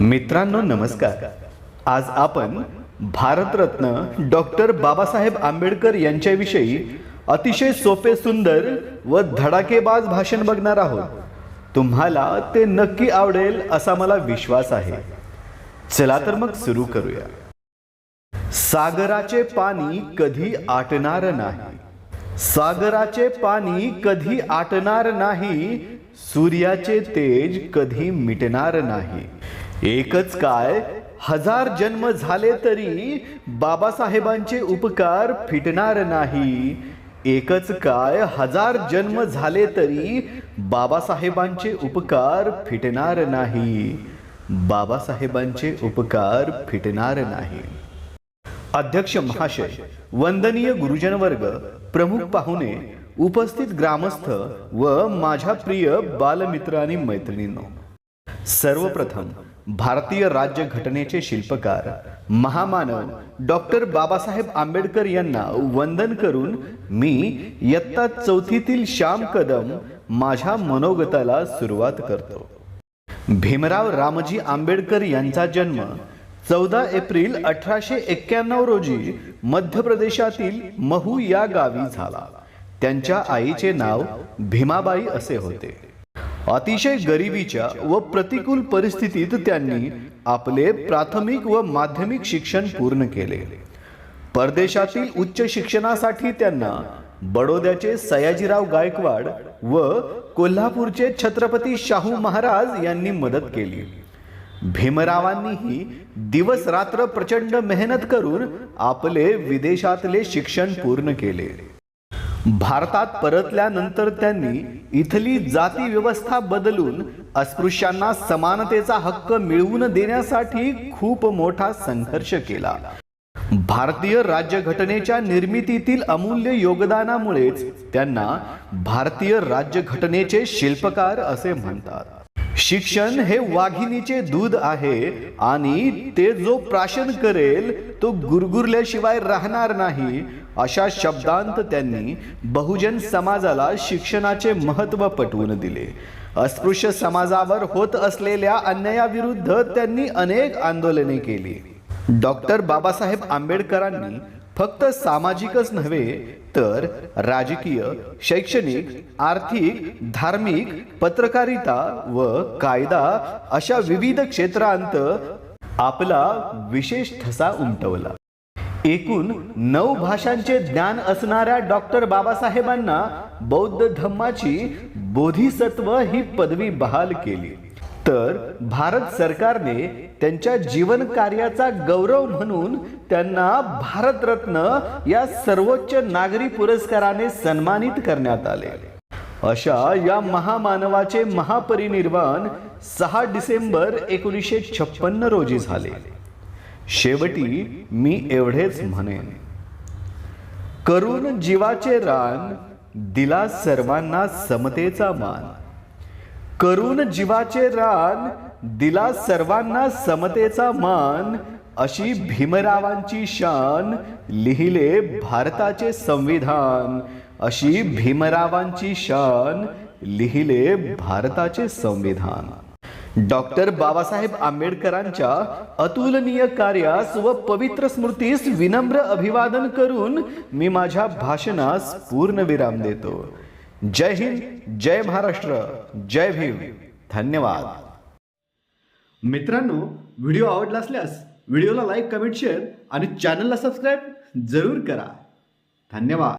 मित्रांनो नमस्कार. आज आपण भारतरत्न डॉक्टर बाबासाहेब आंबेडकर यांच्याविषयी अतिशय सोपे सुंदर व धडाकेबाज भाषण बघणार आहोत. तुम्हाला ते नक्की आवडेल असा मला विश्वास आहे. चला तर मग सुरू करूया. सागराचे पाणी कधी आटणार नाही? सागराचे पाणी कधी आटणार नाही? सूर्याचे तेज कधी मिटणार नाही? एकच काय हजार जन्म झाले तरी बाबासाहेबांचे उपकार फिटणार नाही. एकच काय हजार जन्म झाले तरी बाबासाहेबांचे उपकार फिटणार नाही. बाबासाहेबांचे उपकार फिटणार नाही. अध्यक्ष महाशय वंदनीय गुरुजन वर्ग प्रमुख पाहुणे उपस्थित ग्रामस्थ व माझ्या प्रिय बालमित्र आणि मैत्रिणींनो सर्वप्रथम भारतीय राज्य घटनेचे शिल्पकार महामानव डॉक्टर बाबासाहेब आंबेडकर यांना वंदन करून मी इयत्ता चौथीतील श्याम कदम माझ्या मनोगताला सुरुवात करतो. भीमराव रामजी आंबेडकर यांचा जन्म चौदा एप्रिल अठराशे एक्क्याण्णव रोजी मध्य प्रदेशातील महू या गावी झाला. त्यांच्या आईचे नाव भीमाबाई असे होते. अतिशय गरिबीच्या व प्रतिकूल परिस्थितीत त्यांनी आपले प्राथमिक व माध्यमिक शिक्षण पूर्ण केले. परदेशातील उच्च शिक्षणासाठी त्यांना बडोद्याचे सयाजीराव गायकवाड व कोल्हापूरचे छत्रपती शाहू महाराज यांनी मदत केली. भीमरावांनीही दिवस रात्र प्रचंड मेहनत करून आपले विदेशातले शिक्षण पूर्ण केले. भारतात परतल्यानंतर त्यांनी इथली जाती व्यवस्था बदलून अस्पृश्यांना समानतेचा हक्क मिळवून देण्यासाठी खूप मोठा संघर्ष केला. भारतीय राज्यघटनेच्या निर्मितीतील अमूल्य योगदानामुळेच त्यांना भारतीय राज्यघटनेचे शिल्पकार असे म्हणतात. शिक्षण हे वाघिणीचे दूध आहे आणि ते जो प्राशन करेल तो गुरगुरल्याशिवाय राहणार नाही. अशा शब्दांत त्यांनी बहुजन समाजाला शिक्षणाचे महत्त्व पटवून दिले. अस्पृश्य समाजावर होत असलेल्या अन्यायाविरुद्ध त्यांनी अनेक आंदोलने केली. डॉक्टर बाबासाहेब आंबेडकरांनी फक्त सामाजिकच नव्हे तर राजकीय शैक्षणिक आर्थिक धार्मिक पत्रकारिता व कायदा अशा विविध क्षेत्रांत आपला विशेष ठसा उमटवला. एकूण नऊ भाषांचे ज्ञान असणाऱ्या डॉक्टर बाबासाहेबांना बौद्ध धम्माची बोधिसत्व ही पदवी बहाल केली. तर भारत सरकारने त्यांच्या जीवन कार्याचा गौरव म्हणून त्यांना भारतरत्न या सर्वोच्च नागरी पुरस्काराने सन्मानित करण्यात आले. अशा या महामानवाचे महापरिनिर्वाण सहा डिसेंबर एकोणीसशे छप्पन्न रोजी झाले. शेवटी मी एवढेच म्हणेन. करून जीवाचे रान दिला सर्वांना समतेचा मान. करून जीवाचे रान दिला सर्वांना समतेचा मान अशी भीमरावांची शान लिहिले भारताचे संविधान. अशी भीमरावांची शान लिहिले भारताचे संविधान. डॉक्टर बाबासाहेब आंबेडकरांच्या अतुलनीय कार्यास व पवित्र स्मृतीस विनम्र अभिवादन करून मी माझ्या भाषणास पूर्ण विराम देतो. जय हिंद जय महाराष्ट्र जय भीम. धन्यवाद. मित्रांनो व्हिडिओ आवडला असल्यास व्हिडिओला लाईक कमेंट शेअर आणि चॅनलला सबस्क्राईब जरूर करा. धन्यवाद.